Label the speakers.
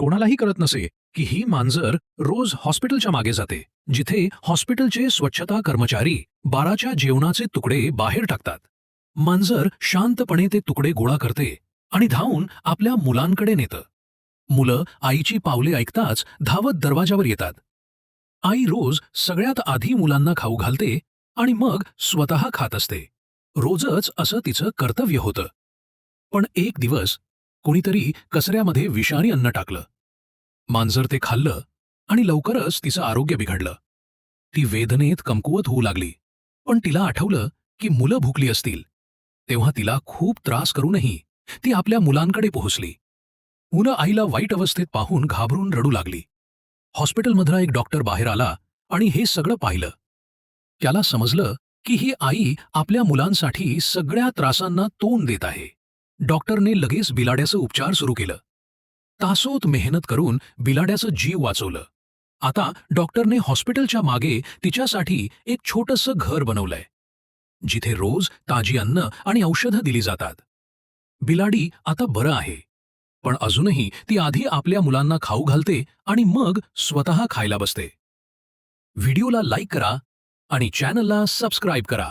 Speaker 1: कोणालाही कळत नसे की ही मांजर रोज हॉस्पिटलच्या मागे जाते जिथे हॉस्पिटलचे स्वच्छता कर्मचारी बाराच्या जेवणाचे तुकडे बाहेर टाकतात. मांजर शांतपणे ते तुकडे गोळा करते आणि धावून आपल्या मुलांकडे नेतं. मुलं आईची पावले ऐकताच धावत दरवाजावर येतात. आई रोज सगळ्यात आधी मुलांना खाऊ घालते आणि मग स्वतः खात असते. रोजच असं तिचं कर्तव्य होतं. पण एक दिवस कुणीतरी कचऱ्यामध्ये विषारी अन्न टाकलं. मांजर ते खाल्लं आणि लवकरच तिचं आरोग्य बिघडलं. ती वेदनेत कमकुवत होऊ लागली पण तिला आठवलं की मुलं भुकली असतील. तेव्हा तिला खूप त्रास करूनही ती आपल्या मुलांकडे पोहोचली. मुलं आईला वाईट अवस्थेत पाहून घाबरून रडू लागली. हॉस्पिटलमधला एक डॉक्टर बाहेर आला आणि हे सगळं पाहिलं. त्याला समजलं की ही आई आपल्या मुलांसाठी सगळ्या त्रासांना तोंड देत आहे. डॉक्टरने लगेच बिलाड्याचं उपचार सुरू केलं. तासोत मेहनत करून बिलाड्याचं जीव वाचवलं. आता डॉक्टरने हॉस्पिटलच्या मागे तिच्यासाठी एक छोटंसं घर बनवलंय. जिथे रोज ताजी अन्न आणि औषधं दिली जातात. बिलाडी आता बरं आहे. पण अजूनही ती आधी आपल्या मुलांना खाऊ घालते आणि मग स्वतः खायला बसते. व्हिडिओला लाईक करा आणि चॅनलला सबस्क्राईब करा.